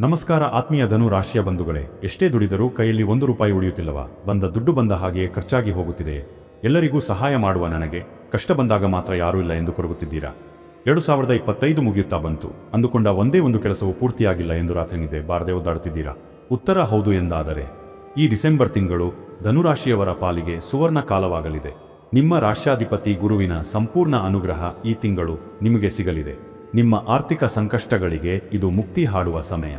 ನಮಸ್ಕಾರ ಆತ್ಮೀಯ ಧನು ರಾಶಿಯ ಬಂಧುಗಳೇ, ಎಷ್ಟೇ ದುಡಿದರೂ ಕೈಯಲ್ಲಿ ಒಂದು ರೂಪಾಯಿ ಉಳಿಯುತ್ತಿಲ್ಲವಾ? ಬಂದ ದುಡ್ಡು ಬಂದ ಹಾಗೆಯೇ ಖರ್ಚಾಗಿ ಹೋಗುತ್ತಿದೆ. ಎಲ್ಲರಿಗೂ ಸಹಾಯ ಮಾಡುವ ನನಗೆ, ಕಷ್ಟ ಬಂದಾಗ ಮಾತ್ರ ಯಾರೂ ಇಲ್ಲ ಎಂದು ಕೊರಗುತ್ತಿದ್ದೀರಾ? ಎರಡು ಸಾವಿರದ ಇಪ್ಪತ್ತೈದು ಮುಗಿಯುತ್ತಾ ಬಂತು. ಅಂದುಕೊಂಡ ಒಂದೇ ಒಂದು ಕೆಲಸವು ಪೂರ್ತಿಯಾಗಿಲ್ಲ ಎಂದು ರಾತ್ರಿನಿದೆ ಬಾರದೆ ಒದ್ದಾಡುತ್ತಿದ್ದೀರಾ ಉತ್ತರ ಹೌದು ಎಂದಾದರೆ, ಈ ಡಿಸೆಂಬರ್ ತಿಂಗಳು ಧನುರಾಶಿಯವರ ಪಾಲಿಗೆ ಸುವರ್ಣ ಕಾಲವಾಗಲಿದೆ. ನಿಮ್ಮ ರಾಶ್ಯಾಧಿಪತಿ ಗುರುವಿನ ಸಂಪೂರ್ಣ ಅನುಗ್ರಹ ಈ ತಿಂಗಳು ನಿಮಗೆ ಸಿಗಲಿದೆ. ನಿಮ್ಮ ಆರ್ಥಿಕ ಸಂಕಷ್ಟಗಳಿಗೆ ಇದು ಮುಕ್ತಿ ಹಾಡುವ ಸಮಯ.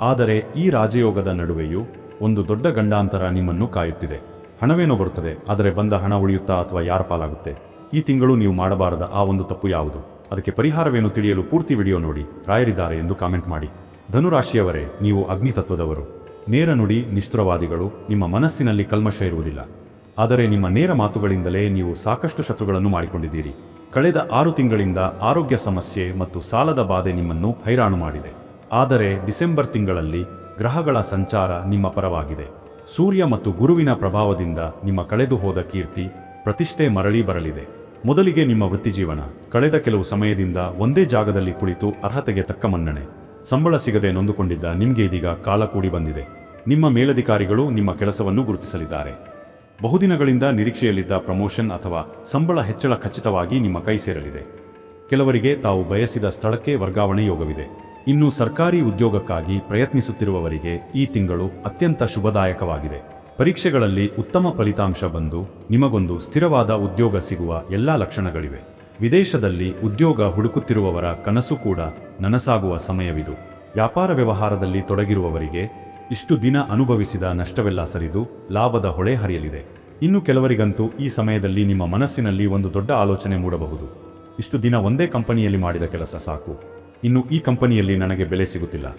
ಆದರೆ ಈ ರಾಜಯೋಗದ ನಡುವೆಯೂ ಒಂದು ದೊಡ್ಡ ಗಂಡಾಂತರ ನಿಮ್ಮನ್ನು ಕಾಯುತ್ತಿದೆ. ಹಣವೇನೋ ಬರುತ್ತದೆ, ಆದರೆ ಬಂದ ಹಣ ಉಳಿಯುತ್ತಾ ಅಥವಾ ಯಾರ ಪಾಲಾಗುತ್ತೆ? ಈ ತಿಂಗಳು ನೀವು ಮಾಡಬಾರದ ಆ ಒಂದು ತಪ್ಪು ಯಾವುದು? ಅದಕ್ಕೆ ಪರಿಹಾರವೇನು ತಿಳಿಯಲು ಪೂರ್ತಿ ವಿಡಿಯೋ ನೋಡಿ, ರಾಯರಿದ್ದಾರೆ ಎಂದು ಕಾಮೆಂಟ್ ಮಾಡಿ. ಧನುರಾಶಿಯವರೇ, ನೀವು ಅಗ್ನಿ ತತ್ವದವರು ನೇರ ನುಡಿ, ನಿಷ್ಠುರವಾದಿಗಳು, ನಿಮ್ಮ ಮನಸ್ಸಿನಲ್ಲಿ ಕಲ್ಮಶ ಇರುವುದಿಲ್ಲ. ಆದರೆ ನಿಮ್ಮ ನೇರ ಮಾತುಗಳಿಂದಲೇ ನೀವು ಸಾಕಷ್ಟು ಶತ್ರುಗಳನ್ನು ಮಾಡಿಕೊಂಡಿದ್ದೀರಿ. ಕಳೆದ ಆರು ತಿಂಗಳಿಂದ ಆರೋಗ್ಯ ಸಮಸ್ಯೆ ಮತ್ತು ಸಾಲದ ಬಾಧೆ ನಿಮ್ಮನ್ನು ಹೈರಾಣು ಮಾಡಿದೆ. ಆದರೆ ಡಿಸೆಂಬರ್ ತಿಂಗಳಲ್ಲಿ ಗ್ರಹಗಳ ಸಂಚಾರ ನಿಮ್ಮ ಪರವಾಗಿದೆ. ಸೂರ್ಯ ಮತ್ತು ಗುರುವಿನ ಪ್ರಭಾವದಿಂದ ನಿಮ್ಮ ಕಳೆದು ಹೋದ ಕೀರ್ತಿ, ಪ್ರತಿಷ್ಠೆ ಮರಳಿ ಬರಲಿದೆ. ಮೊದಲಿಗೆ ನಿಮ್ಮ ವೃತ್ತಿಜೀವನ, ಕಳೆದ ಕೆಲವು ಸಮಯದಿಂದ ಒಂದೇ ಜಾಗದಲ್ಲಿ ಕುಳಿತು ಅರ್ಹತೆಗೆ ತಕ್ಕ ಮನ್ನಣೆ. ಸಂಬಳ ಸಿಗದೆ ನೊಂದುಕೊಂಡಿದ್ದ ನಿಮಗೆ ಇದೀಗ ಕಾಲ ಕೂಡಿ ಬಂದಿದೆ. ನಿಮ್ಮ ಮೇಲಧಿಕಾರಿಗಳು ನಿಮ್ಮ ಕೆಲಸವನ್ನು ಗುರುತಿಸಲಿದ್ದಾರೆ. ಬಹುದಿನಗಳಿಂದ ನಿರೀಕ್ಷೆಯಲ್ಲಿದ್ದ ಪ್ರಮೋಷನ್ ಅಥವಾ ಸಂಬಳ ಹೆಚ್ಚಳ ಖಚಿತವಾಗಿ ನಿಮ್ಮ ಕೈ ಸೇರಲಿದೆ. ಕೆಲವರಿಗೆ ತಾವು ಬಯಸಿದ ಸ್ಥಳಕ್ಕೆ ವರ್ಗಾವಣೆ ಯೋಗವಿದೆ. ಇನ್ನು ಸರ್ಕಾರಿ ಉದ್ಯೋಗಕ್ಕಾಗಿ ಪ್ರಯತ್ನಿಸುತ್ತಿರುವವರಿಗೆ ಈ ತಿಂಗಳು ಅತ್ಯಂತ ಶುಭದಾಯಕವಾಗಿದೆ. ಪರೀಕ್ಷೆಗಳಲ್ಲಿ ಉತ್ತಮ ಫಲಿತಾಂಶ ಬಂದು ನಿಮಗೊಂದು ಸ್ಥಿರವಾದ ಉದ್ಯೋಗ ಸಿಗುವ ಎಲ್ಲಾ ಲಕ್ಷಣಗಳಿವೆ. ವಿದೇಶದಲ್ಲಿ ಉದ್ಯೋಗ ಹುಡುಕುತ್ತಿರುವವರ ಕನಸು ಕೂಡ ನನಸಾಗುವ ಸಮಯವಿದು. ವ್ಯಾಪಾರ ವ್ಯವಹಾರದಲ್ಲಿ ತೊಡಗಿರುವವರಿಗೆ ಇಷ್ಟು ದಿನ ಅನುಭವಿಸಿದ ನಷ್ಟವೆಲ್ಲ ಸರಿದು ಲಾಭದ ಹೊಳೆ ಹರಿಯಲಿದೆ. ಇನ್ನು ಕೆಲವರಿಗಂತೂ ಈ ಸಮಯದಲ್ಲಿ ನಿಮ್ಮ ಮನಸ್ಸಿನಲ್ಲಿ ಒಂದು ದೊಡ್ಡ ಆಲೋಚನೆ ಮೂಡಬಹುದು. ಇಷ್ಟು ದಿನ ಒಂದೇ ಕಂಪನಿಯಲ್ಲಿ ಮಾಡಿದ ಕೆಲಸ ಸಾಕು. ಇನ್ನು ಈ ಕಂಪನಿಯಲ್ಲಿ ನನಗೆ ಬೆಲೆ ಸಿಗುತ್ತಿಲ್ಲ.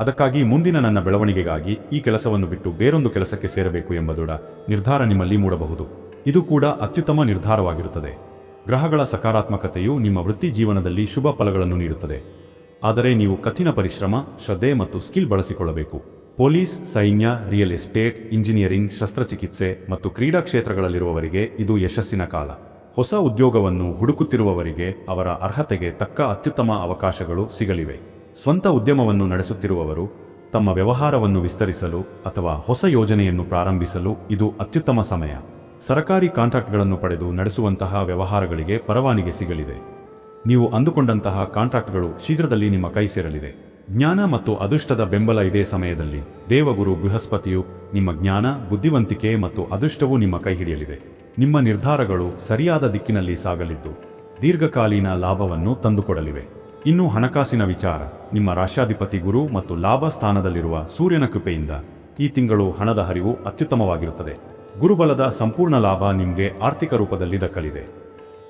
ಅದಕ್ಕಾಗಿ ಮುಂದಿನ ನನ್ನ ಬೆಳವಣಿಗೆಗಾಗಿ ಈ ಕೆಲಸವನ್ನು ಬಿಟ್ಟು ಬೇರೊಂದು ಕೆಲಸಕ್ಕೆ ಸೇರಬೇಕು ಎಂಬ ದೃಢ ನಿರ್ಧಾರ ನಿಮ್ಮಲ್ಲಿ ಮೂಡಬಹುದು. ಇದು ಕೂಡ ಅತ್ಯುತ್ತಮ ನಿರ್ಧಾರವಾಗಿರುತ್ತದೆ. ಗ್ರಹಗಳ ಸಕಾರಾತ್ಮಕತೆಯು ನಿಮ್ಮ ವೃತ್ತಿ ಜೀವನದಲ್ಲಿ ಶುಭ ಫಲಗಳನ್ನು ನೀಡುತ್ತದೆ. ಆದರೆ ನೀವು ಕಠಿಣ ಪರಿಶ್ರಮ, ಶ್ರದ್ಧೆ ಮತ್ತು ಸ್ಕಿಲ್ ಬಳಸಿಕೊಳ್ಳಬೇಕು. ಪೊಲೀಸ್, ಸೈನ್ಯ, ರಿಯಲ್ ಎಸ್ಟೇಟ್, ಇಂಜಿನಿಯರಿಂಗ್, ಶಸ್ತ್ರಚಿಕಿತ್ಸೆ ಮತ್ತು ಕ್ರೀಡಾ ಕ್ಷೇತ್ರಗಳಲ್ಲಿರುವವರಿಗೆ ಇದು ಯಶಸ್ಸಿನ ಕಾಲ. ಹೊಸ ಉದ್ಯೋಗವನ್ನು ಹುಡುಕುತ್ತಿರುವವರಿಗೆ ಅವರ ಅರ್ಹತೆಗೆ ತಕ್ಕ ಅತ್ಯುತ್ತಮ ಅವಕಾಶಗಳು ಸಿಗಲಿವೆ. ಸ್ವಂತ ಉದ್ಯಮವನ್ನು ನಡೆಸುತ್ತಿರುವವರು ತಮ್ಮ ವ್ಯವಹಾರವನ್ನು ವಿಸ್ತರಿಸಲು ಅಥವಾ ಹೊಸ ಯೋಜನೆಯನ್ನು ಪ್ರಾರಂಭಿಸಲು ಇದು ಅತ್ಯುತ್ತಮ ಸಮಯ. ಸರಕಾರಿ ಕಾಂಟ್ರಾಕ್ಟ್ಗಳನ್ನು ಪಡೆದು ನಡೆಸುವಂತಹ ವ್ಯವಹಾರಗಳಿಗೆ ಪರವಾನಿಗೆ ಸಿಗಲಿದೆ. ನೀವು ಅಂದುಕೊಂಡಂತಹ ಕಾಂಟ್ರಾಕ್ಟ್ಗಳು ಶೀಘ್ರದಲ್ಲಿ ನಿಮ್ಮ ಕೈ ಸೇರಲಿದೆ. ಜ್ಞಾನ ಮತ್ತು ಅದೃಷ್ಟದ ಬೆಂಬಲ ಇದೇ ಸಮಯದಲ್ಲಿ. ದೇವಗುರು ಬೃಹಸ್ಪತಿಯು ನಿಮ್ಮ ಜ್ಞಾನ, ಬುದ್ಧಿವಂತಿಕೆ ಮತ್ತು ಅದೃಷ್ಟವು ನಿಮ್ಮ ಕೈ ಹಿಡಿಯಲಿದೆ. ನಿಮ್ಮ ನಿರ್ಧಾರಗಳು ಸರಿಯಾದ ದಿಕ್ಕಿನಲ್ಲಿ ಸಾಗಲಿದ್ದು, ದೀರ್ಘಕಾಲೀನ ಲಾಭವನ್ನು ತಂದುಕೊಡಲಿವೆ. ಇನ್ನು ಹಣಕಾಸಿನ ವಿಚಾರ, ನಿಮ್ಮ ರಾಷ್ಟ್ರಾಧಿಪತಿ ಗುರು ಮತ್ತು ಲಾಭ ಸ್ಥಾನದಲ್ಲಿರುವ ಸೂರ್ಯನ ಕೃಪೆಯಿಂದ ಈ ತಿಂಗಳು ಹಣದ ಹರಿವು ಅತ್ಯುತ್ತಮವಾಗಿರುತ್ತದೆ. ಗುರುಬಲದ ಸಂಪೂರ್ಣ ಲಾಭ ನಿಮಗೆ ಆರ್ಥಿಕ ರೂಪದಲ್ಲಿ ದಕ್ಕಲಿದೆ.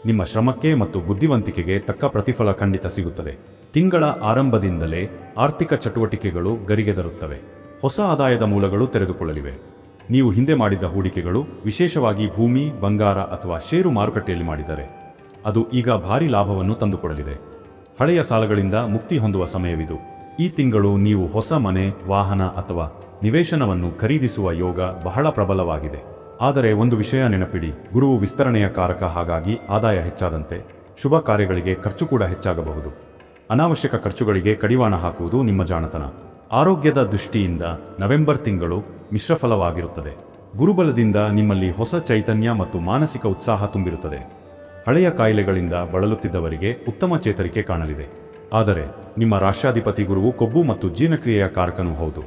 ನಿಮ್ಮ ಶ್ರಮಕ್ಕೆ ಮತ್ತು ಬುದ್ಧಿವಂತಿಕೆಗೆ ತಕ್ಕ ಪ್ರತಿಫಲ ಖಂಡಿತ ಸಿಗುತ್ತದೆ. ತಿಂಗಳ ಆರಂಭದಿಂದಲೇ ಆರ್ಥಿಕ ಚಟುವಟಿಕೆಗಳು ಗರಿಗೆದರುತ್ತವೆ ಹೊಸ ಆದಾಯದ ಮೂಲಗಳು ತೆರೆದುಕೊಳ್ಳಲಿವೆ. ನೀವು ಹಿಂದೆ ಮಾಡಿದ್ದ ಹೂಡಿಕೆಗಳು ವಿಶೇಷವಾಗಿ ಭೂಮಿ, ಬಂಗಾರ ಅಥವಾ ಷೇರು ಮಾರುಕಟ್ಟೆಯಲ್ಲಿ ಮಾಡಿದರೆ, ಅದು ಈಗ ಭಾರಿ ಲಾಭವನ್ನು ತಂದುಕೊಡಲಿದೆ. ಹಳೆಯ ಸಾಲಗಳಿಂದ ಮುಕ್ತಿ ಹೊಂದುವ ಸಮಯವಿದು. ಈ ತಿಂಗಳು ನೀವು ಹೊಸ ಮನೆ, ವಾಹನ ಅಥವಾ ನಿವೇಶನವನ್ನು ಖರೀದಿಸುವ ಯೋಗ ಬಹಳ ಪ್ರಬಲವಾಗಿದೆ. ಆದರೆ ಒಂದು ವಿಷಯ ನೆನಪಿಡಿ, ಗುರುವು ವಿಸ್ತರಣೆಯ ಕಾರಕ ಹಾಗಾಗಿ ಆದಾಯ ಹೆಚ್ಚಾದಂತೆ ಶುಭ ಕಾರ್ಯಗಳಿಗೆ ಖರ್ಚು ಕೂಡ ಹೆಚ್ಚಾಗಬಹುದು. ಅನಾವಶ್ಯಕ ಖರ್ಚುಗಳಿಗೆ ಕಡಿವಾಣ ಹಾಕುವುದು ನಿಮ್ಮ ಜಾಣತನ. ಆರೋಗ್ಯದ ದೃಷ್ಟಿಯಿಂದ ನವೆಂಬರ್ ತಿಂಗಳು ಮಿಶ್ರಫಲವಾಗಿರುತ್ತದೆ ಗುರುಬಲದಿಂದ ನಿಮ್ಮಲ್ಲಿ ಹೊಸ ಚೈತನ್ಯ ಮತ್ತು ಮಾನಸಿಕ ಉತ್ಸಾಹ ತುಂಬಿರುತ್ತದೆ. ಹಳೆಯ ಕಾಯಿಲೆಗಳಿಂದ ಬಳಲುತ್ತಿದ್ದವರಿಗೆ ಉತ್ತಮ ಚೇತರಿಕೆ ಕಾಣಲಿದೆ. ಆದರೆ, ನಿಮ್ಮ ರಾಷ್ಟ್ರಾಧಿಪತಿ ಗುರುವು ಕೊಬ್ಬು ಮತ್ತು ಜೀರ್ಣಕ್ರಿಯೆಯ ಕಾರಕನೂ ಹೌದು.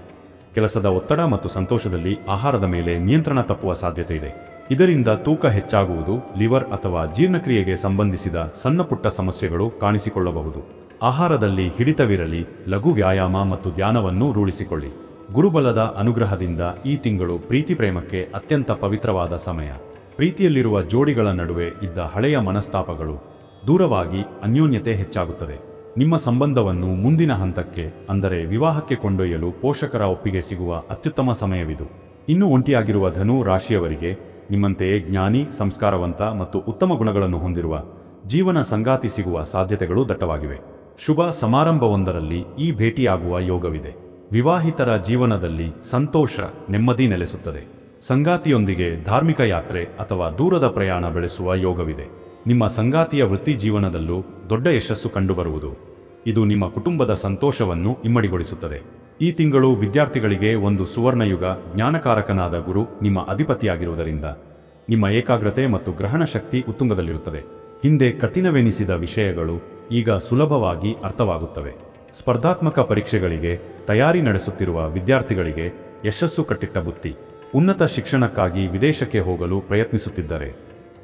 ಕೆಲಸದ ಒತ್ತಡ ಮತ್ತು ಸಂತೋಷದಲ್ಲಿ ಆಹಾರದ ಮೇಲೆ ನಿಯಂತ್ರಣ ತಪ್ಪುವ ಸಾಧ್ಯತೆ ಇದೆ. ಇದರಿಂದ ತೂಕ ಹೆಚ್ಚಾಗುವುದು, ಲಿವರ್ ಅಥವಾ ಜೀರ್ಣಕ್ರಿಯೆಗೆ ಸಂಬಂಧಿಸಿದ ಸಣ್ಣಪುಟ್ಟ ಸಮಸ್ಯೆಗಳು ಕಾಣಿಸಿಕೊಳ್ಳಬಹುದು. ಆಹಾರದಲ್ಲಿ ಹಿಡಿತವಿರಲಿ, ಲಘು ವ್ಯಾಯಾಮ ಮತ್ತು ಧ್ಯಾನವನ್ನು ರೂಢಿಸಿಕೊಳ್ಳಿ. ಗುರುಬಲದ ಅನುಗ್ರಹದಿಂದ ಈ ತಿಂಗಳು ಪ್ರೀತಿ ಪ್ರೇಮಕ್ಕೆ ಅತ್ಯಂತ ಪವಿತ್ರವಾದ ಸಮಯ. ಪ್ರೀತಿಯಲ್ಲಿರುವ ಜೋಡಿಗಳ ನಡುವೆ ಇದ್ದ ಹಳೆಯ ಮನಸ್ತಾಪಗಳು ದೂರವಾಗಿ ಅನ್ಯೋನ್ಯತೆ ಹೆಚ್ಚಾಗುತ್ತದೆ. ನಿಮ್ಮ ಸಂಬಂಧವನ್ನು ಮುಂದಿನ ಹಂತಕ್ಕೆ, ಅಂದರೆ ವಿವಾಹಕ್ಕೆ ಕೊಂಡೊಯ್ಯಲು ಪೋಷಕರ ಒಪ್ಪಿಗೆ ಸಿಗುವ ಅತ್ಯುತ್ತಮ ಸಮಯವಿದು. ಇನ್ನು ಒಂಟಿಯಾಗಿರುವ ಧನು ರಾಶಿಯವರಿಗೆ ನಿಮ್ಮಂತೆಯೇ ಜ್ಞಾನಿ, ಸಂಸ್ಕಾರವಂತ ಮತ್ತು ಉತ್ತಮ ಗುಣಗಳನ್ನು ಹೊಂದಿರುವ ಜೀವನ ಸಂಗಾತಿ ಸಿಗುವ ಸಾಧ್ಯತೆಗಳು ದಟ್ಟವಾಗಿವೆ. ಶುಭ ಸಮಾರಂಭವೊಂದರಲ್ಲಿ ಈ ಭೇಟಿಯಾಗುವ ಯೋಗವಿದೆ. ವಿವಾಹಿತರ ಜೀವನದಲ್ಲಿ ಸಂತೋಷ ನೆಮ್ಮದಿ ನೆಲೆಸುತ್ತದೆ. ಸಂಗಾತಿಯೊಂದಿಗೆ ಧಾರ್ಮಿಕ ಯಾತ್ರೆ ಅಥವಾ ದೂರದ ಪ್ರಯಾಣ ಬೆಳೆಸುವ ಯೋಗವಿದೆ. ನಿಮ್ಮ ಸಂಗಾತಿಯ ವೃತ್ತಿ ಜೀವನದಲ್ಲೂ ದೊಡ್ಡ ಯಶಸ್ಸು ಕಂಡುಬರುವುದು. ಇದು ನಿಮ್ಮ ಕುಟುಂಬದ ಸಂತೋಷವನ್ನು ಇಮ್ಮಡಿಗೊಳಿಸುತ್ತದೆ. ಈ ತಿಂಗಳು ವಿದ್ಯಾರ್ಥಿಗಳಿಗೆ ಒಂದು ಸುವರ್ಣಯುಗ, ಜ್ಞಾನಕಾರಕನಾದ ಗುರು ನಿಮ್ಮ ಅಧಿಪತಿಯಾಗಿರುವುದರಿಂದ ನಿಮ್ಮ ಏಕಾಗ್ರತೆ ಮತ್ತು ಗ್ರಹಣ ಶಕ್ತಿ ಉತ್ತುಂಗದಲ್ಲಿರುತ್ತದೆ. ಹಿಂದೆ ಕಠಿಣವೆನಿಸಿದ ವಿಷಯಗಳು ಈಗ ಸುಲಭವಾಗಿ ಅರ್ಥವಾಗುತ್ತವೆ. ಸ್ಪರ್ಧಾತ್ಮಕ ಪರೀಕ್ಷೆಗಳಿಗೆ ತಯಾರಿ ನಡೆಸುತ್ತಿರುವ ವಿದ್ಯಾರ್ಥಿಗಳಿಗೆ ಯಶಸ್ಸು ಕಟ್ಟಿಟ್ಟ ಬುತ್ತಿ. ಉನ್ನತ ಶಿಕ್ಷಣಕ್ಕಾಗಿ ವಿದೇಶಕ್ಕೆ ಹೋಗಲು ಪ್ರಯತ್ನಿಸುತ್ತಿದ್ದಾರೆ,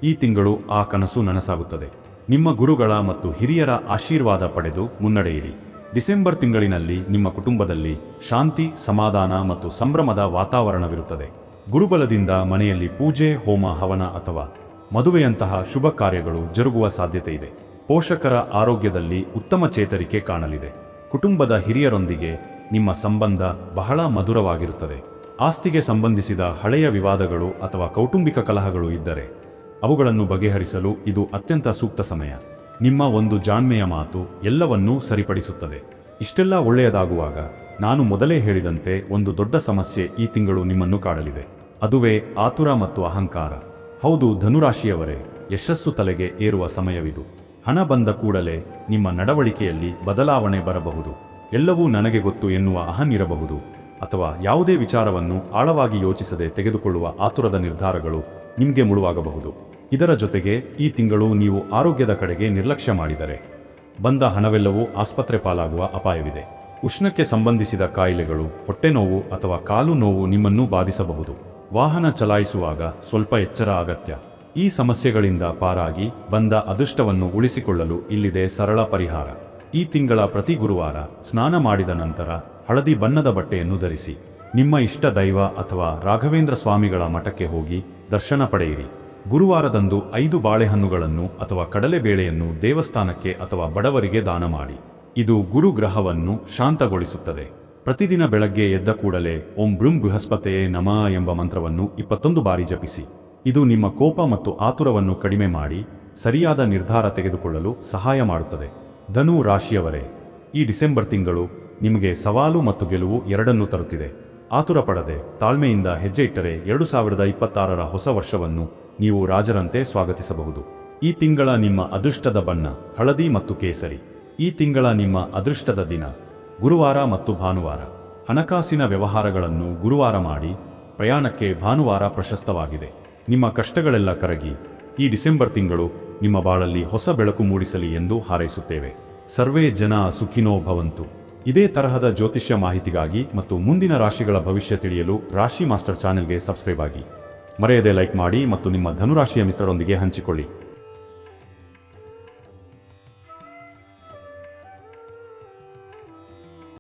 ಈ ತಿಂಗಳು ಆ ಕನಸು ನನಸಾಗುತ್ತದೆ. ನಿಮ್ಮ ಗುರುಗಳ ಮತ್ತು ಹಿರಿಯರ ಆಶೀರ್ವಾದ ಪಡೆದು ಮುನ್ನಡೆಯಿರಿ. ಡಿಸೆಂಬರ್ ತಿಂಗಳಿನಲ್ಲಿ ನಿಮ್ಮ ಕುಟುಂಬದಲ್ಲಿ ಶಾಂತಿ, ಸಮಾಧಾನ ಮತ್ತು ಸಂಭ್ರಮದ ವಾತಾವರಣವಿರುತ್ತದೆ. ಗುರುಬಲದಿಂದ ಮನೆಯಲ್ಲಿ ಪೂಜೆ, ಹೋಮ, ಹವನ ಅಥವಾ ಮದುವೆಯಂತಹ ಶುಭ ಕಾರ್ಯಗಳು ಜರುಗುವ ಸಾಧ್ಯತೆ ಇದೆ ಪೋಷಕರ ಆರೋಗ್ಯದಲ್ಲಿ ಉತ್ತಮ ಚೇತರಿಕೆ ಕಾಣಲಿದೆ. ಕುಟುಂಬದ ಹಿರಿಯರೊಂದಿಗೆ ನಿಮ್ಮ ಸಂಬಂಧ ಬಹಳ ಮಧುರವಾಗಿರುತ್ತದೆ. ಆಸ್ತಿಗೆ ಸಂಬಂಧಿಸಿದ ಹಳೆಯ ವಿವಾದಗಳು ಅಥವಾ ಕೌಟುಂಬಿಕ ಕಲಹಗಳು ಇದ್ದರೆ, ಅವುಗಳನ್ನು ಬಗೆಹರಿಸಲು ಇದು ಅತ್ಯಂತ ಸೂಕ್ತ ಸಮಯ. ನಿಮ್ಮ ಒಂದು ಜಾಣ್ಮೆಯ ಮಾತು ಎಲ್ಲವನ್ನೂ ಸರಿಪಡಿಸುತ್ತದೆ. ಇಷ್ಟೆಲ್ಲ ಒಳ್ಳೆಯದಾಗುವಾಗ ನಾನು ಮೊದಲೇ ಹೇಳಿದಂತೆ ಒಂದು ದೊಡ್ಡ ಸಮಸ್ಯೆ ಈ ತಿಂಗಳು ನಿಮ್ಮನ್ನು ಕಾಡಲಿದೆ. ಅದುವೇ ಆತುರ ಮತ್ತು ಅಹಂಕಾರ. ಹೌದು, ಧನುರಾಶಿಯವರೇ, ಯಶಸ್ಸು ತಲೆಗೆ ಏರುವ ಸಮಯವಿದು. ಹಣ ಬಂದ ಕೂಡಲೇ ನಿಮ್ಮ ನಡವಳಿಕೆಯಲ್ಲಿ ಬದಲಾವಣೆ ಬರಬಹುದು. ಎಲ್ಲವೂ ನನಗೆ ಗೊತ್ತು ಎನ್ನುವ ಅಹನಿರಬಹುದು ಅಥವಾ ಯಾವುದೇ ವಿಚಾರವನ್ನು ಆಳವಾಗಿ ಯೋಚಿಸದೆ ತೆಗೆದುಕೊಳ್ಳುವ ಆತುರದ ನಿರ್ಧಾರಗಳು ನಿಮಗೆ ಮುಳುವಾಗಬಹುದು. ಇದರ ಜೊತೆಗೆ ಈ ತಿಂಗಳು ನೀವು ಆರೋಗ್ಯದ ಕಡೆಗೆ ನಿರ್ಲಕ್ಷ್ಯ ಮಾಡಿದರೆ. ಬಂದ ಹಣವೆಲ್ಲವೂ ಆಸ್ಪತ್ರೆ ಪಾಲಾಗುವ ಅಪಾಯವಿದೆ. ಉಷ್ಣಕ್ಕೆ ಸಂಬಂಧಿಸಿದ ಕಾಯಿಲೆಗಳು, ಹೊಟ್ಟೆ ನೋವು ಅಥವಾ ಕಾಲು ನೋವು ನಿಮ್ಮನ್ನು ಬಾಧಿಸಬಹುದು. ವಾಹನ ಚಲಾಯಿಸುವಾಗ ಸ್ವಲ್ಪ ಎಚ್ಚರ ಅಗತ್ಯ. ಈ ಸಮಸ್ಯೆಗಳಿಂದ ಪಾರಾಗಿ ಬಂದ ಅದೃಷ್ಟವನ್ನು ಉಳಿಸಿಕೊಳ್ಳಲು ಇಲ್ಲಿದೆ ಸರಳ ಪರಿಹಾರ. ಈ ತಿಂಗಳ ಪ್ರತಿ ಗುರುವಾರ ಸ್ನಾನ ಮಾಡಿದ ನಂತರ ಹಳದಿ ಬಣ್ಣದ ಬಟ್ಟೆಯನ್ನು ಧರಿಸಿ. ನಿಮ್ಮ ಇಷ್ಟ ದೈವ ಅಥವಾ ರಾಘವೇಂದ್ರ ಸ್ವಾಮಿಗಳ ಮಠಕ್ಕೆ ಹೋಗಿ ದರ್ಶನ ಪಡೆಯಿರಿ. ಗುರುವಾರದಂದು ಐದು ಬಾಳೆಹಣ್ಣುಗಳನ್ನು ಅಥವಾ ಕಡಲೆಬೇಳೆಯನ್ನು ದೇವಸ್ಥಾನಕ್ಕೆ ಅಥವಾ ಬಡವರಿಗೆ ದಾನ ಮಾಡಿ. ಇದು ಗುರುಗ್ರಹವನ್ನು ಶಾಂತಗೊಳಿಸುತ್ತದೆ. ಪ್ರತಿದಿನ ಬೆಳಗ್ಗೆ ಎದ್ದ ಕೂಡಲೇ ಓಂ ಬೃಂ ಬೃಹಸ್ಪತೆಯೇ ನಮ ಎಂಬ ಮಂತ್ರವನ್ನು ಇಪ್ಪತ್ತೊಂದು ಬಾರಿ ಜಪಿಸಿ. ಇದು ನಿಮ್ಮ ಕೋಪ ಮತ್ತು ಆತುರವನ್ನು ಕಡಿಮೆ ಮಾಡಿ, ಸರಿಯಾದ ನಿರ್ಧಾರ ತೆಗೆದುಕೊಳ್ಳಲು ಸಹಾಯ ಮಾಡುತ್ತದೆ. ಧನು ರಾಶಿಯವರೇ, ಈ ಡಿಸೆಂಬರ್ ತಿಂಗಳು ನಿಮಗೆ ಸವಾಲು ಮತ್ತು ಗೆಲುವು ಎರಡನ್ನೂ ತರುತ್ತಿದೆ. ಆತುರ ಪಡದೆ ತಾಳ್ಮೆಯಿಂದ ಹೆಜ್ಜೆ ಇಟ್ಟರೆ ಎರಡು ಸಾವಿರದ ಇಪ್ಪತ್ತಾರರ ಹೊಸ ವರ್ಷವನ್ನು ನೀವು ರಾಜರಂತೆ ಸ್ವಾಗತಿಸಬಹುದು. ಈ ತಿಂಗಳ ನಿಮ್ಮ ಅದೃಷ್ಟದ ಬಣ್ಣ, ಹಳದಿ ಮತ್ತು ಕೇಸರಿ. ಈ ತಿಂಗಳ ನಿಮ್ಮ ಅದೃಷ್ಟದ ದಿನ, ಗುರುವಾರ ಮತ್ತು ಭಾನುವಾರ. ಹಣಕಾಸಿನ ವ್ಯವಹಾರಗಳನ್ನು ಗುರುವಾರ ಮಾಡಿ, ಪ್ರಯಾಣಕ್ಕೆ ಭಾನುವಾರ ಪ್ರಶಸ್ತವಾಗಿದೆ. ನಿಮ್ಮ ಕಷ್ಟಗಳೆಲ್ಲ ಕರಗಿ, ಈ ಡಿಸೆಂಬರ್ ತಿಂಗಳು ನಿಮ್ಮ ಬಾಳಲ್ಲಿ ಹೊಸ ಬೆಳಕು ಮೂಡಿಸಲಿ ಎಂದು ಹಾರೈಸುತ್ತೇವೆ. ಸರ್ವೇ ಜನ ಸುಖಿನೋ ಭವಂತು. ಇದೇ ತರಹದ ಜ್ಯೋತಿಷ್ಯ ಮಾಹಿತಿಗಾಗಿ ಮತ್ತು ಮುಂದಿನ ರಾಶಿಗಳ ಭವಿಷ್ಯ ತಿಳಿಯಲು ರಾಶಿ ಮಾಸ್ಟರ್ ಚಾನೆಲ್ಗೆ ಸಬ್ಸ್ಕ್ರೈಬ್ ಆಗಿ. ಮರೆಯದೆ ಲೈಕ್ ಮಾಡಿ ಮತ್ತು ನಿಮ್ಮ ಧನುರಾಶಿಯ ಮಿತ್ರರೊಂದಿಗೆ ಹಂಚಿಕೊಳ್ಳಿ.